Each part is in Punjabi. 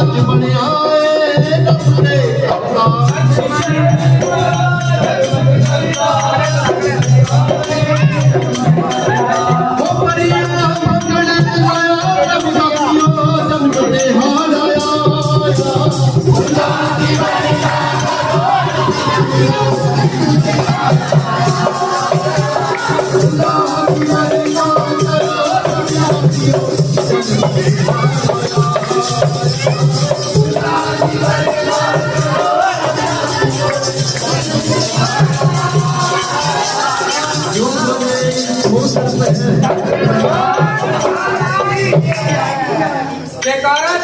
ਅੱਜ ਬਣਿਆ ਏ। ਨਮਰੇ ਆਪਣਾ ਉਹ ਜੈਕਾਰਾ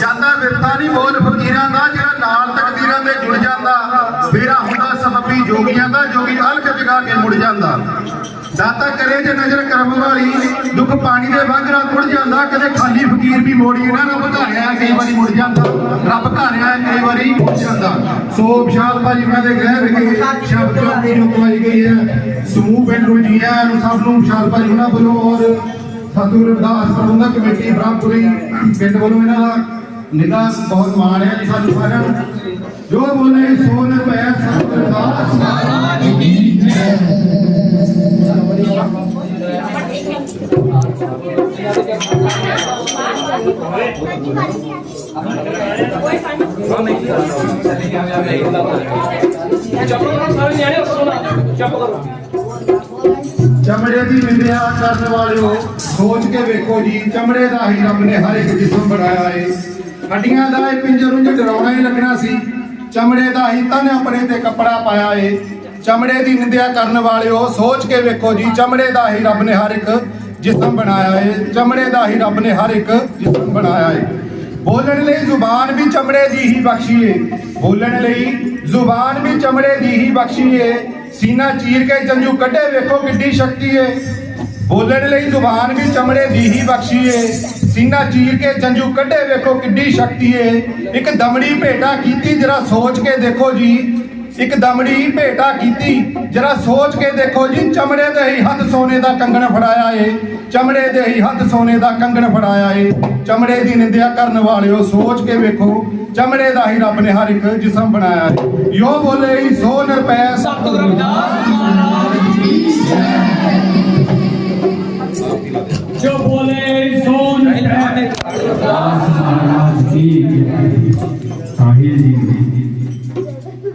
ਜਾਂਦਾ ਵਿਰਥਾ ਨਹੀਂ ਬੋਲ ਫਕੀਰਾਂ ਦਾ, ਜਿਹੜਾ ਨਾਲ ਤਕਦੀਰਾਂ ਦੇ ਜੁੜ ਜਾਂਦਾ। ਫੇਰਾ ਹੁੰਦਾ, ਸਬੱਬੀ ਜੋਗੀਆਂ ਦਾ, ਜੋਗੀ ਅਲਖ ਜਗਾ ਕੇ ਮੁੜ ਜਾਂਦਾ। ਦਾਤਾ ਕਰੇ ਜੇ ਨਜ਼ਰ ਕਰਮ ਵਾਲੀ, ਦੁੱਖ ਪਾਣੀ ਦੇ ਵਾਂਗਰਾ ਮੁੜ ਜਾਂਦਾ। ਕਦੇ ਖਾਲੀ ਫਕੀਰ ਵੀ ਮੋੜੀ, ਇਹਨਾਂ ਰੱਬ ਘਾਰਿਆ ਕਈ ਵਾਰੀ ਮੁੜ ਜਾਂਦਾ। ਰੱਬ ਘਾਰਿਆ ਕਈ ਵਾਰੀ ਮੁੜ ਜਾਂਦਾ। ਸੋ ਵਿਸ਼ਾਲ ਭਾਜੀ, ਮੈਂ ਦੇ ਗ੍ਰਹਿ ਵਿਖੇ ਸ਼ਬਦ ਚੌਕੀ ਨੂੰ ਕਮਾਈ ਗਈ ਹੈ। ਸਮੂਹ ਪਿੰਡ ਨੂੰ ਜੀਆਂ ਨੂੰ ਸਭ ਨੂੰ ਵਿਸ਼ਾਲ ਭਾਜੀ ਉਹਨਾਂ ਵੱਲੋਂ ਔਰ ਸਤਿਗੁਰੂ ਰਵਿਦਾਸ ਪ੍ਰਬੰਧਕ ਕਮੇਟੀ ਬ੍ਰਹਮਪੁਰੀ ਪਿੰਡ ਵੱਲੋਂ ਇਹਨਾਂ ਦਾ ਨਿਗਾਹ ਬਹੁਤ ਮਾਣ ਹੈ ਜੀ ਸਾਨੂੰ ਸਾਰਿਆਂ ਨੂੰ ਜੋ ਬੋਲੇ ਸੋ ਨਿਰਭੈ ਸਤਿਗੁਰੂ ਰਵਿਦਾਸ ਮਹਾਰਾਜ ਕੀ ਜੈ ਚਮੜੇ ਦੀ ਨਿੰਦਿਆ ਕਰਨ ਵਾਲਿਓ, ਸੋਚ ਕੇ ਵੇਖੋ ਜੀ, ਚਮੜੇ ਦਾ ਹੀ ਰੱਬ ਨੇ ਹਰ ਇੱਕ ਜਿਸਮ ਬਣਾਇਆ ਏ। ਹੱਡੀਆਂ ਦਾ ਇਹ ਪਿੰਜਰ ਨੂੰ ਡਰਾਉਣਾ ਹੀ ਲੱਗਣਾ ਸੀ। ਚਮੜੇ ਦਾ ਹੀ ਤਨ ਆਪਣੇ ਤੇ ਕੱਪੜਾ ਪਾਇਆ ਏ। ਚਮੜੇ ਦੀ ਨਿੰਦਿਆ ਕਰਨ ਵਾਲਿਓ, ਸੋਚ ਕੇ ਵੇਖੋ ਜੀ, ਚਮੜੇ ਦਾ ਹੀ ਰੱਬ ਨੇ ਹਰ ਇੱਕ ਜਿਸਮ ਬਣਾਇਆ ਏ। ਚਮੜੇ ਦਾ ਹੀ ਰੱਬ ਨੇ ਹਰ ਇੱਕ ਜਿਸਮ ਬਣਾਇਆ ਏ। ਬੋਲਣ ਲਈ ਜ਼ੁਬਾਨ ਵੀ ਚਮੜੇ ਦੀ ਹੀ ਬਖਸ਼ੀ ਏ। ਬੋਲਣ ਲਈ ਜ਼ੁਬਾਨ ਵੀ ਚਮੜੇ ਦੀ ਹੀ ਬਖਸ਼ੀ ਏ। ਸੀਨਾ ਚੀਰ ਕੇ ਜੰਜੂ ਕੱਢੇ, ਵੇਖੋ ਕਿੱਡੀ ਸ਼ਕਤੀ ਏ। ਬੋਲਣ ਲਈ ਜ਼ੁਬਾਨ ਵੀ ਚਮੜੇ ਦੀ ਹੀ ਬਖਸ਼ੀ ਏ। ਸੀਨਾ ਚੀਰ ਕੇ ਜੰਜੂ ਕੱਢੇ, ਵੇਖੋ ਕਿੱਡੀ ਸ਼ਕਤੀ ਏ। ਇੱਕ ਦਮੜੀ ਭੇਟਾ ਕੀਤੀ, ਜਰਾ ਸੋਚ ਕੇ ਦੇਖੋ ਜੀ। ਇੱਕ ਦਮੜੀ ਭੇਟਾ ਕੀਤੀ। ਜਰਾ ਸੋਚ ਕੇ ਦੇਖੋ ਜੀ ਚਮੜੇ ਦੇ ਹੀ ਹੱਥ ਸੋਨੇ ਦਾ ਕੰਗਣ ਫੜਾਇਆ ਏ। ਚਮੜੇ ਦੇ ਹੀ ਹੱਥ ਸੋਨੇ ਦਾ ਕੰਗਣ ਫੜਾਇਆ ਏ। ਚਮੜੇ ਦੀ ਨਿੰਦਿਆ ਕਰਨ ਵਾਲਿਓ ਸੋਚ ਕੇ ਵੇਖੋ ਚਮੜੇ ਦਾ ਹੀ ਰੱਬ ਨੇ ਹਰ ਇੱਕ ਜਿਸਮ ਬਣਾਇਆ ਏ। ਯੋ ਬੋਲੇ ਹੀ ਸੋ ਨਿਰਪੈ ਸਤਿਗੁਰ ਰਵਿਦਾਸ ਜੋ ਬੋਲੇ ਸੋ ਨਿਰਭੈ ਦਾਸ ਮਹਾਰਾਜ ਕੀ ਜੈ ਸਾਹਿਲ ਜੀ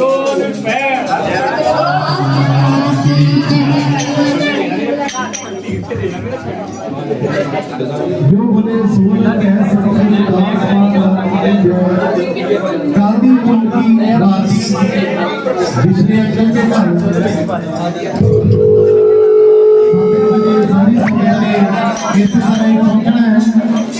soul in prayer. जो बोले सूर्य कह सकते हैं काली कुल की राशि पिछले अक्षर के कारण सारी समय में किस समय पहुँचना है।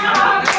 Yeah.